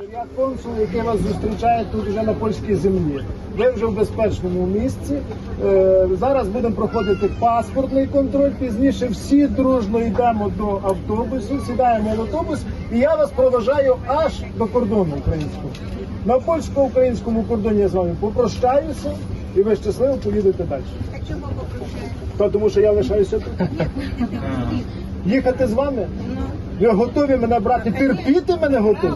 Я консул, який вас зустрічає тут вже на польській землі. Ви вже в безпечному місці. Е, зараз будемо проходити паспортний контроль. Пізніше всі дружно йдемо до автобусу, сідаємо в автобус, і я вас проважаю аж до кордону українського. На польсько-українському кордоні я з вами попрощаюся, і ви щасливо поїдете далі. А чому попрощаєте? Та тому що я лишаюся тут. Їхати з вами? Ви готові мене брати? Терпіти мене готові?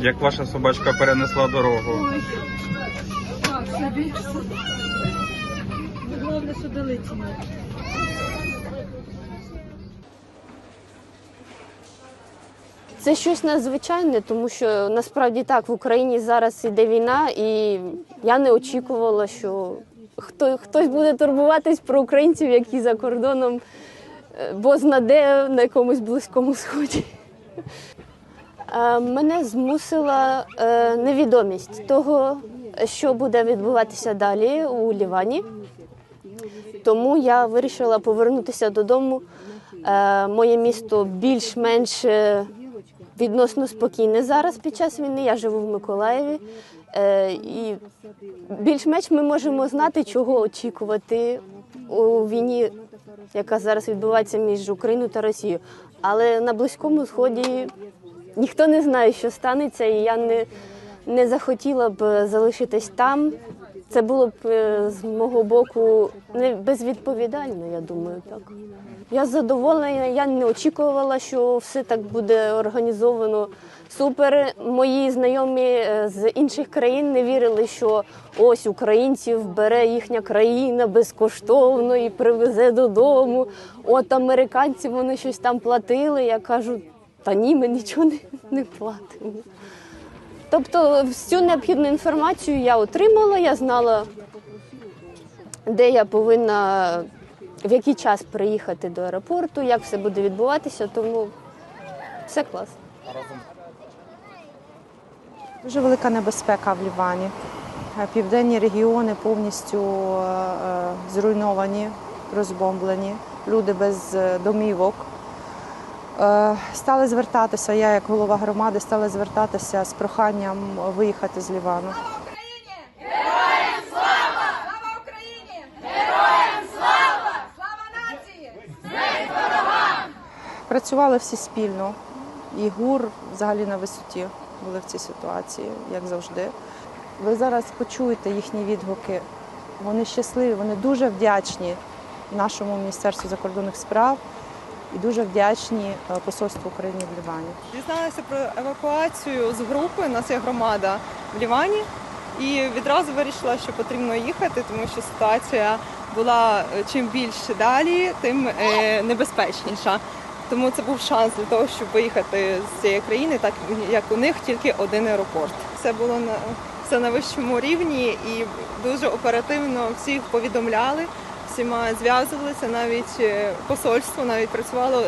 Як ваша собачка перенесла дорогу? Так, собі. Головне, що долетіло. Це щось надзвичайне, тому що насправді так в Україні зараз іде війна, і я не очікувала, що хто, хтось буде турбуватись про українців, які за кордоном, е, бо знаде на якомусь близькому сході. Е, Мене змусила е, невідомість того, що буде відбуватися далі у Лівані. Тому я вирішила повернутися додому. Моє місто більш-менш відносно спокійне зараз під час війни. Я живу в Миколаєві. Е, І більш-менш ми можемо знати, чого очікувати у війні, яка зараз відбувається між Україною та Росією. Але на Близькому Сході ніхто не знає, що станеться, і я не, не захотіла б залишитись там. Це було б е, з мого боку не безвідповідально, я думаю, так. Я задоволена, я не очікувала, що все так буде організовано супер. Мої знайомі е, з інших країн не вірили, що ось українців бере їхня країна безкоштовно і привезе додому. От американці вони щось там платили. Я кажу, та ні, ми нічого не, не платимо. Тобто всю необхідну інформацію я отримала, я знала, де я повинна в який час приїхати до аеропорту, як все буде відбуватися, тому все клас. Дуже велика небезпека в Лівані. Е, Південні регіони повністю е, е, зруйновані, розбомблені, люди без домівок. Стали звертатися, я як голова громади стала звертатися з проханням виїхати з Лівану. Працювали всі спільно. І ГУР взагалі на висоті були в цій ситуації, як завжди. Ви зараз почуєте їхні відгуки. Вони щасливі, вони дуже вдячні нашому Міністерству закордонних справ і дуже вдячні е, посольству України в Лівані. Дізналася про евакуацію з групи. У нас є громада в Лівані. І відразу вирішила, що потрібно їхати, тому що ситуація була е, чим більше далі, тим е, небезпечніша. Тому це був шанс для того, щоб виїхати з цієї країни, так як у них тільки один аеропорт. Все було на все на вищому рівні і дуже оперативно всіх повідомляли, всіма зв'язувалися, навіть е, посольство навіть працювало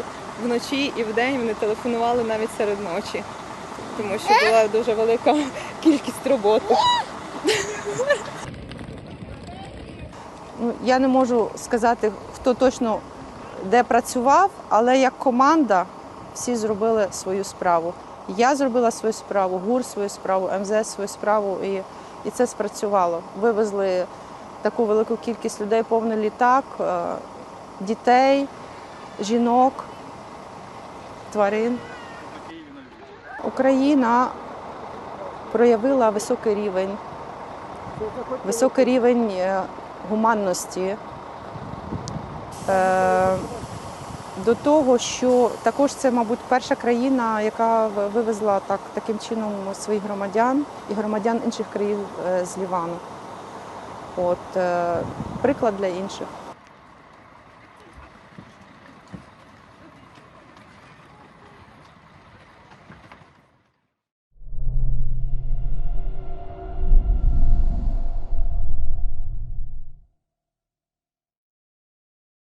вночі і вдень. Вони телефонували навіть серед ночі, тому що була дуже велика кількість роботи. Ну, я не можу сказати, хто точно де працював, але як команда всі зробили свою справу. Я зробила свою справу, ГУР свою справу, МЗС свою справу, і, і це спрацювало. Вивезли таку велику кількість людей, повний літак, е, дітей, жінок, тварин. Україна проявила високий рівень, високий рівень е, гуманності. Е, До того, що також це, мабуть, перша країна, яка вивезла так, таким чином своїх громадян і громадян інших країн е, з Лівану. От, е, приклад для інших.